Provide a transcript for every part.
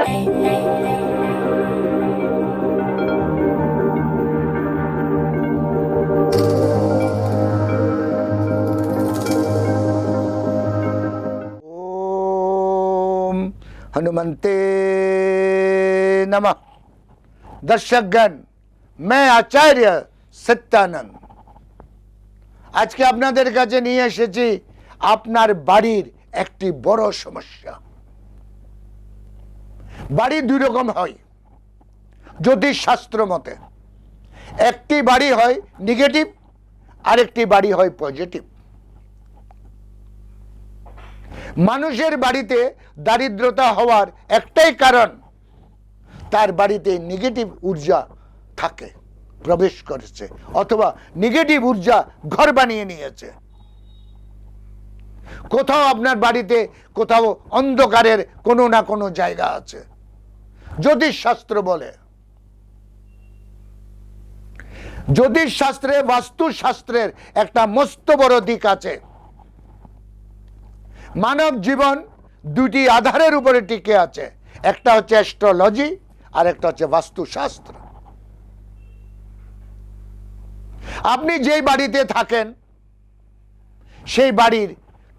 ओम हनुमंते नमः দর্শকগণ मैं আচার্য সত্যানন্দ আজকে আপনাদের কাছে নিয়ে এসেছি আপনার বাড়ির একটি বড় সমস্যা বাড়ি দুই রকম হয়। জ্যোতিষ শাস্ত্র মতে, একটি বাড়ি হয় নেগেটিভ আরেকটি বাড়ি হয় পজিটিভ মানুষের বাড়িতে দারিদ্রতা হওয়ার একটাই কারণ, তার বাড়িতে নেগেটিভ ঊর্জা থাকে, প্রবেশ করেছে, অথবা নেগেটিভ ঊর্জা ঘর বানিয়ে নিয়েছে। কোথাও আপনার বাড়িতে কোথাও অন্ধকারের কোনো না কোনো জায়গা আছে। জ্যোতিষ শাস্ত্র বলে। জ্যোতিষ শাস্ত্রে বাস্তু শাস্ত্রের একটা মস্ত বড় দিক আছে, মানব জীবন দুটি আধারের উপরে টিকে আছে, একটা হচ্ছে অ্যাস্ট্রোলজি আর একটা হচ্ছে বাস্তুশাস্ত্র আপনি যেই বাড়িতে থাকেন, সেই বাড়ির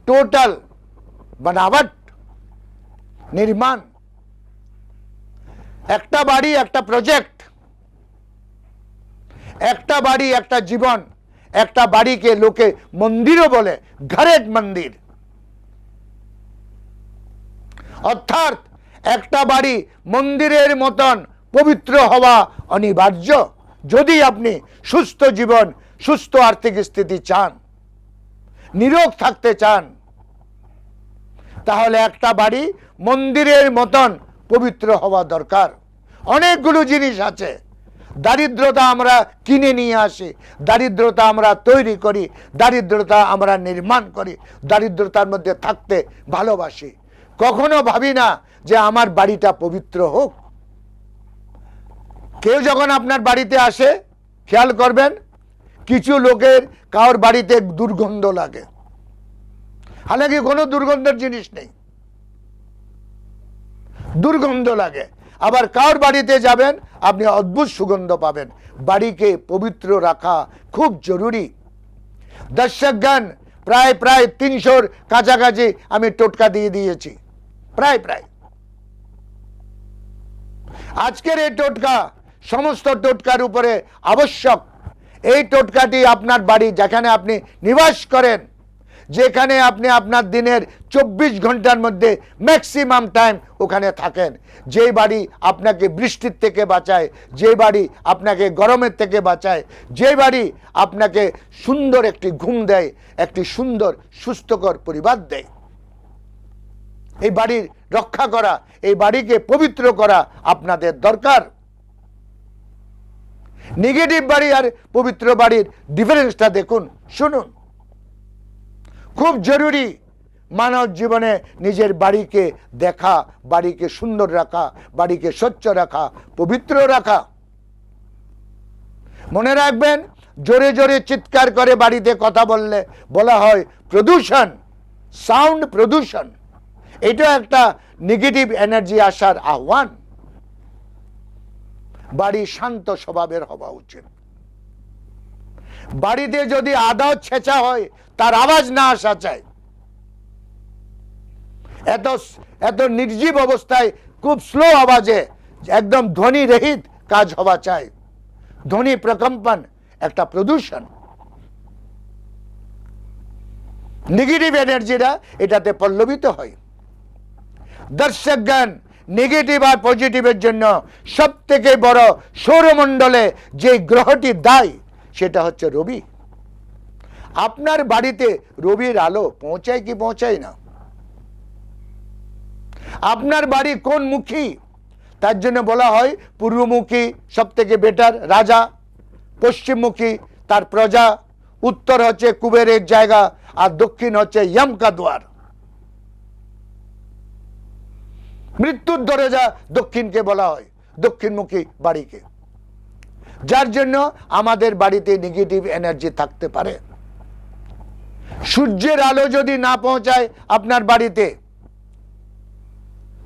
টোটাল বানাবট নির্মাণ একটা বাড়ি, একটা প্রজেক্ট একটা বাড়ি, একটা জীবন, একটা বাড়িকে লোকে মন্দিরও বলে, ঘরের মন্দির। অর্থাৎ একটা বাড়ি মন্দিরের মতন পবিত্র হওয়া অনিবার্য, যদি আপনি সুস্থ জীবন, সুস্থ আর্থিক স্থিতি চান, নিরোগ থাকতে চান, তাহলে একটা বাড়ি মন্দিরের মতন পবিত্র হওয়া দরকার। অনেকগুলো জিনিস আছে। দারিদ্রতা আমরা কিনে নিয়ে আসি, দারিদ্রতা আমরা তৈরি করি, দারিদ্রতা আমরা নির্মাণ করি, দারিদ্রতার মধ্যে থাকতে ভালোবাসি। কখনো ভাবি না যে আমার বাড়িটা পবিত্র হোক। কেউ যখন আপনার বাড়িতে আসে, খেয়াল করবেন, কিছু লোকের কারোর বাড়িতে দুর্গন্ধ লাগে। হালাকি কোনো দুর্গন্ধের জিনিস নেই। দুর্গন্ধ লাগে। আবার কার বাড়িতে যাবেন, আপনি অদ্ভুত সুগন্ধ পাবেন। বাড়িকে পবিত্র রাখা খুব জরুরি। দর্শকগণ, প্রায় প্রায় তিনশোর কাছাকাছি আমি টোটকা দিয়ে দিয়েছি। প্রায় প্রায়। আজকের এই টোটকা, সমস্ত টোটকার উপরে আবশ্যক। এই টোটকাটি আপনার বাড়ি, যেখানে আপনি নিবাস করেন যেখানে আপনি আপনার দিনের চব্বিশ ঘণ্টার মধ্যে ম্যাক্সিমাম টাইম ওখানে থাকেন। যে বাড়ি আপনাকে বৃষ্টির থেকে বাঁচায় যে বাড়ি আপনাকে গরমের থেকে বাঁচায় যে বাড়ি আপনাকে সুন্দর একটি ঘুম দেয়, একটি সুন্দর, সুস্থকর পরিবার দেয়। এই বাড়ির রক্ষা করা, এই বাড়িকে পবিত্র করা আপনাদের দরকার। নেগেটিভ বাড়ি আর পবিত্র বাড়ির ডিফারেন্সটা দেখুন, শুনুন। খুব জরুরি মানব জীবনে নিজের বাড়িকে দেখা, বাড়িকে সুন্দর রাখা, বাড়িকে স্বচ্ছ রাখা, পবিত্র রাখা। মনে রাখবেন, জোরে জোরে চিৎকার করে বাড়িতে কথা বললে বলা হয় প্রদূষণ সাউন্ড প্রদূষণ। এটা একটা নেগেটিভ এনার্জি আসার আহ্বান। বাড়ি শান্ত স্বভাবের হওয়া উচিত। বাড়িতে যদি আদাও ছেঁচা হয়, তার আওয়াজ না আসা চাই। এত এত নির্জীব অবস্থায়, খুব স্লো আওয়াজে, একদম ধ্বনি রহিত কাজ হওয়া চাই। ধ্বনি প্রকম্পন একটা প্রদূষণ। নেগেটিভ এনার্জিরা এটাতে পল্লবিত হয়। দর্শকগণ নেগেটিভ আর পজিটিভের জন্য সব থেকে বড় সৌরমণ্ডলে যে গ্রহটি দায়ী সেটা হচ্ছে রবি। আপনার বাড়িতে রবির আলো পৌঁছায় কি পৌঁছায় না? আপনার বাড়ি কোন মুখী? তার জন্য বলা হয় পূর্বমুখী সব থেকে বেটার রাজা। পশ্চিমমুখী, তার প্রজা। উত্তর হচ্ছে কুবেরের জায়গা আর দক্ষিণ হচ্ছে ইয়ামকা দুয়ার মৃত্যুর দরজা দক্ষিণকে বলা হয়, দক্ষিণমুখী বাড়িকে। যার জন্য আমাদের বাড়িতে নেগেটিভ এনার্জি থাকতে পারে। সূর্যের আলো যদি না পৌঁছায় আপনার বাড়িতে,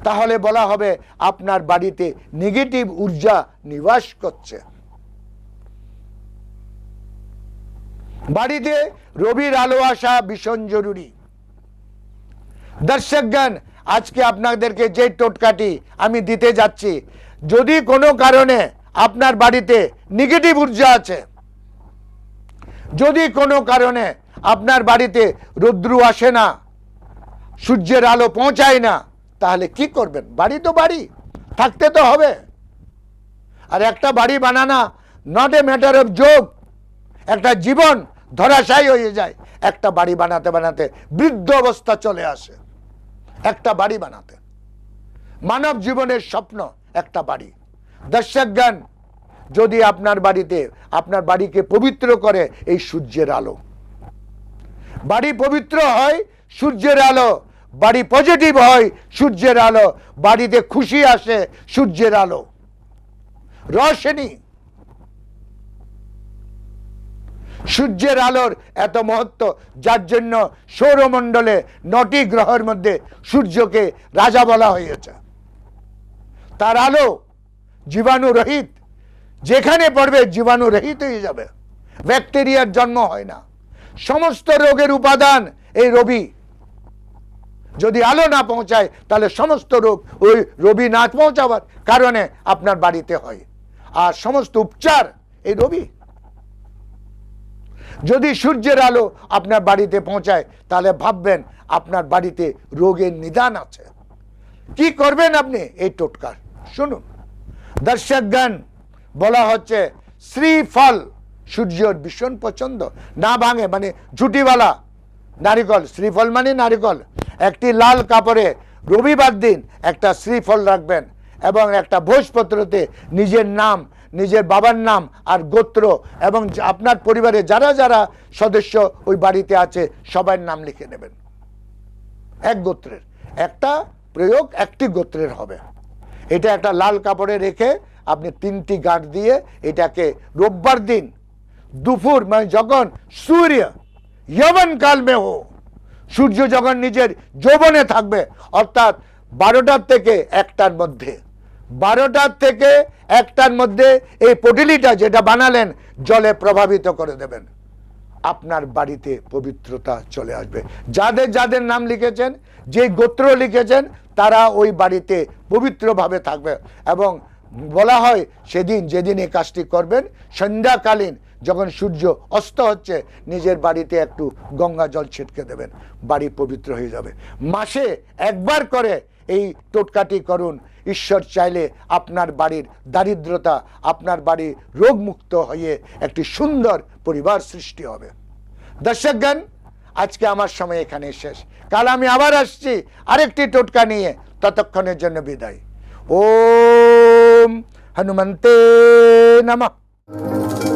তাহলে বলা হবে আপনার বাড়িতে নেগেটিভ ঊর্জা নিবাস করছে। বাড়িতে রবির আলো আসা ভীষণ জরুরি। দর্শকগণ, আজকে আপনাদেরকে যে টোটকাটি আমি দিতে যাচ্ছি, যদি কোনো কারণে আপনার বাড়িতে নেগেটিভ ঊর্জা আছে। যদি কোনো কারণে আপনার বাড়িতে রৌদ্রু আসে না, সূর্যের আলো পৌঁছায় না, তাহলে কি করবেন? বাড়ি তো বাড়ি, থাকতে তো হবে। আর একটা বাড়ি বানানা নট এ ম্যাটার অফ যোগ একটা জীবন ধরাশায়ী হয়ে যায়। একটা বাড়ি বানাতে বানাতে বৃদ্ধ অবস্থা চলে আসে। একটা বাড়ি বানাতে। মানব জীবনের স্বপ্ন একটা বাড়ি। দর্শকগণ যদি আপনার বাড়িতে, আপনার বাড়িকে পবিত্র করে এই সূর্যের আলো। বাড়ি পবিত্র হয় সূর্যের আলো, বাড়ি পজিটিভ হয় সূর্যের আলো, বাড়িতে খুশি আসে সূর্যের আলো। রোশনি, সূর্যের আলোর এত মহত্ব, যার জন্য সৌরমণ্ডলে নটি গ্রহের মধ্যে সূর্যকে রাজা বলা হয়েছে। তার আলো জীবাণু রহিত। যেখানে পড়বে জীবাণু রহিত হয়ে যাবে। ব্যাকটেরিয়ার জন্ম হয় না। সমস্ত রোগের উপাদান এই রবি। যদি আলো না পৌঁছায়, তাহলে সমস্ত রোগ ওই রবি না পৌঁছাবার কারণে আপনার বাড়িতে হয়। আর সমস্ত উপচার এই রবি। যদি সূর্যের আলো আপনার বাড়িতে পৌঁছায়, তাহলে ভাববেন আপনার বাড়িতে রোগের নিদান আছে। কি করবেন আপনি? এই টোটকার। শুনুন। দর্শকগণ, বলা হচ্ছে শ্রীফল সূর্যর ভীষণ পছন্দ। না ভাঙে মানে ঝুটিওয়ালা নারিকল। শ্রীফল মানে নারিকল। একটি লাল কাপড়ে রবিবার দিন একটা শ্রীফল রাখবেন এবং একটা ভোজপত্রতে নিজের নাম, নিজের বাবার নাম আর গোত্র এবং আপনার পরিবারে যারা যারা সদস্য ওই বাড়িতে আছে, সবার নাম লিখে নেবেন। এক গোত্রের। একটা প্রয়োগ একটি গোত্রের হবে। এটা একটা লাল কাপড়ে রেখে আপনি তিনটি গাঁট দিয়ে এটাকে রোববার দিন দুপুর মানে যখন সূর্য যমন কাল মে হো, সূর্য যখন নিজের যৌবনে থাকবে, অর্থাৎ বারোটার থেকে একটার মধ্যে, বারোটার থেকে একটার মধ্যে এই পটিলিটা যেটা বানালেন, জলে প্রভাবিত করে দেবেন। আপনার বাড়িতে পবিত্রতা চলে আসবে। যাদের যাদের নাম লিখেছেন, যে গোত্র লিখেছেন, তারা ওই বাড়িতে পবিত্রভাবে থাকবে এবং বলা হয় সেদিন যেদিন এই কাজটি করবেন, সন্ধ্যাকালীন যখন সূর্য অস্ত হচ্ছে, নিজের বাড়িতে একটু গঙ্গা জল ছিটকে দেবেন, বাড়ি পবিত্র হয়ে যাবে। মাসে একবার করে এই টোটকাটি করুন ঈশ্বর চাইলে আপনার বাড়ির দারিদ্রতা, আপনার বাড়ি রোগমুক্ত হয়ে একটি সুন্দর পরিবার সৃষ্টি হবে। দর্শকগণ আজকে আমার সময় এখানে শেষ। কাল আমি আবার আসছি আরেকটি টোটকা নিয়ে। ততক্ষণের জন্য বিদায়। ও হনুমন্তে নমঃ।